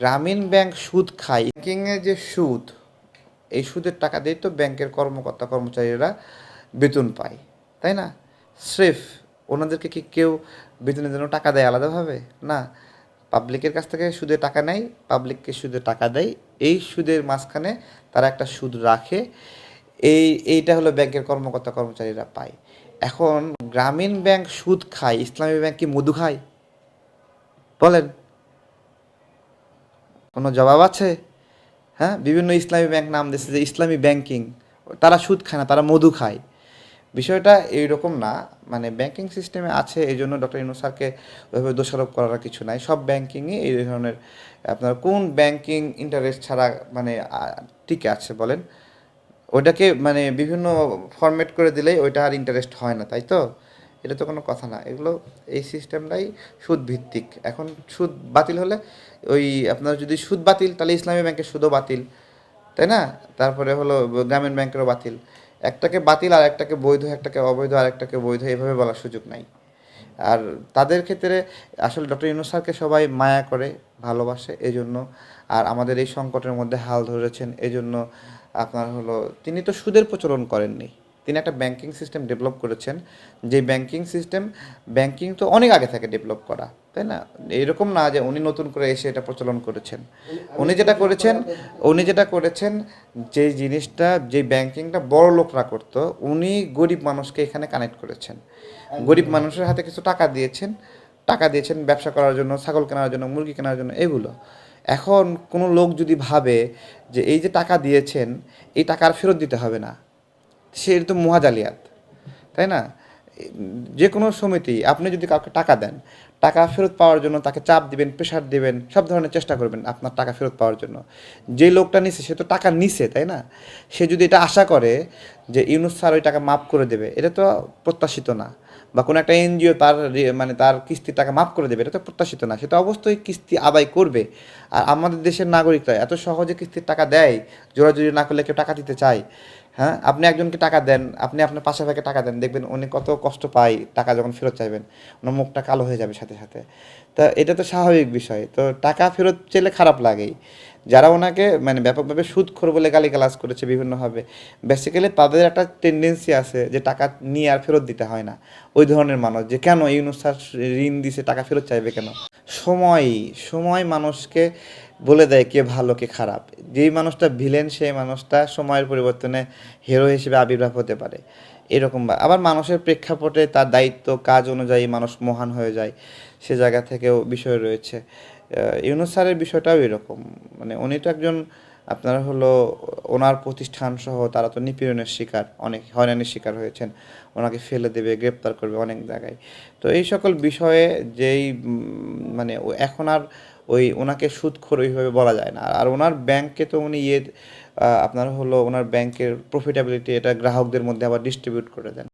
গ্রামীণ ব্যাংক সুদ খায়। ব্যাংকিংয়ে যে সুদ, এই সুদের টাকা দিয়ে তো ব্যাংকের কর্মকর্তা কর্মচারীরা বেতন পায়, তাই না? স্রেফ ওনাদেরকে কি কেউ বেতনের জন্য টাকা দেয় আলাদাভাবে? না। পাবলিকের কাছ থেকে সুদে টাকা নেয়, পাবলিককে সুদে টাকা দেয়। এই সুদের মাঝখানে তারা একটা সুদ রাখে। এই, এইটা হলো ব্যাংকের কর্মকর্তা কর্মচারীরা পায়। এখন গ্রামীণ ব্যাংক সুদ খায়, ইসলামী ব্যাংক কি মধু খায়? বলেন। কোনো জবাব আছে? হ্যাঁ বিভিন্ন ইসলামী ব্যাংক নাম দিচ্ছে যে ইসলামী ব্যাংকিং, তারা সুদ খায় না, তারা মধু খায়। বিষয়টা এইরকম না মানে ব্যাংকিং সিস্টেমে আছে, এই জন্য ডক্টর ইনু স্যারকে ওইভাবে দোষারোপ করার কিছু নাই। সব ব্যাংকিংই এই ধরনের, আপনার কোন ব্যাংকিং ইন্টারেস্ট ছাড়া মানে টিকে আছে বলেন? ওইটাকে মানে বিভিন্ন ফরম্যাট করে দিলেই ওইটা আর ইন্টারেস্ট হয় না, তাই তো? এটা তো কোনো কথা না। এগুলো এই সিস্টেমটাই সুদ ভিত্তিক এখন সুদ বাতিল হলে ওই আপনার যদি সুদ বাতিল, তাহলে ইসলামী ব্যাংকের সুদও বাতিল, তাই না? তারপরে হলো গ্রামীণ ব্যাংকেরও বাতিল। একটাকে বাতিল আর একটাকে বৈধ, একটাকে অবৈধ আর একটাকে বৈধ, এভাবে বলার সুযোগ নাই। আর তাদের ক্ষেত্রে আসলে ডক্টর ইউনুস স্যারকে সবাই মায়া করে, ভালোবাসে এই জন্য আর আমাদের এই সংকটের মধ্যে হাল ধরেছেন এই জন্য আপনার হলো, তিনি তো সুদের প্রচলন করেননি। তিনি একটা ব্যাংকিং সিস্টেম ডেভেলপ করেছেন। যে ব্যাংকিং সিস্টেম ব্যাংকিং তো অনেক আগে থেকে ডেভেলপ করা তাই না? এরকম না যে উনি নতুন করে এসে এটা প্রচলন করেছেন। উনি যেটা করেছেন উনি যেটা করেছেন যে জিনিসটা যে ব্যাংকিংটা বড় লোকরা করতো উনি গরিব মানুষকে এখানে কানেক্ট করেছেন। গরিব মানুষের হাতে কিছু টাকা দিয়েছেন টাকা দিয়েছেন ব্যবসা করার জন্য ছাগল কেনার জন্য মুরগি কেনার জন্য এগুলো। এখন কোনো লোক যদি ভাবে যে এই যে টাকা দিয়েছেন এই টাকা আর ফেরত দিতে হবে না। সে তো মহাজালিয়াত তাই না? যে কোনো সমিতি, আপনি যদি কাউকে টাকা দেন, টাকা ফেরত পাওয়ার জন্য তাকে চাপ দিবেন প্রেশার দিবেন, সব ধরনের চেষ্টা করবেন আপনার টাকা ফেরত পাওয়ার জন্য। যে লোকটা নিছে, সে তো টাকা নিছে, তাই না? সে যদি এটা আশা করে যে ইউনুস স্যার ওই টাকা মাফ করে দেবে, এটা তো প্রত্যাশিত না। বা কোনো একটা এনজিও তার মানে তার কিস্তির টাকা মাফ করে দেবে, এটা তো প্রত্যাশিত না। সেটা অবশ্যই কিস্তি আদায় করবে। আর আমাদের দেশের নাগরিকরা এত সহজে কিস্তির টাকা দেয়, জোরাজুরি না করলে কেউ টাকা দিতে চায়। হ্যাঁ? আপনি একজনকে টাকা দেন, আপনি আপনার পাশে ভাগে টাকা দেন, দেখবেন উনি কত কষ্ট পায় টাকা যখন ফেরত চাইবেন। ওনার মুখটা কালো হয়ে যাবে সাথে সাথে। তা এটা তো স্বাভাবিক বিষয়। তো টাকা ফেরত চাইলে খারাপ লাগেই। যারা ওনাকে মানে ব্যাপকভাবে সুদ সুদখোর বলে গালি গালাজ করেছে বিভিন্নভাবে বেসিক্যালি তাদের একটা টেন্ডেন্সি আছে যে টাকা নিয়ে আর ফেরত দিতে হয় না। ওই ধরনের মানুষ যে, কেন ইউনুস ঋণ দিছে, টাকা ফেরত চাইবে কেন? সময় সময় মানুষকে বলে দেয় কে ভালো, কে খারাপ। যেই মানুষটা ভিলেন সেই মানুষটা সময়ের পরিবর্তনে হিরো হিসেবে আবির্ভাব হতে পারে। এরকম আবার মানুষের প্রেক্ষাপটে তার দায়িত্ব, কাজ অনুযায়ী মানুষ মহান হয়ে যায়। সে জায়গা থেকেও বিষয় রয়েছে। ইউনুস স্যারের বিষয়টাও এরকম। মানে উনি তো একজন, আপনার হলো, ওনার প্রতিষ্ঠান সহ তারা তো নিপীড়নের শিকার, অনেক হয়রানির শিকার হয়েছেন। ওনাকে ফেলে দেবে, গ্রেপ্তার করবে অনেক জায়গায়। তো এই সকল বিষয়ে যেই মানে এখন আর ওই ওনাকে সুদখোর ওইভাবে বলা যায় না। আর ওনার ব্যাংকে তো উনি ইয়ে আপনার হলো ওনার ব্যাংকের প্রফিটেবিলিটি এটা গ্রাহকদের মধ্যে আবার ডিস্ট্রিবিউট করে দেন।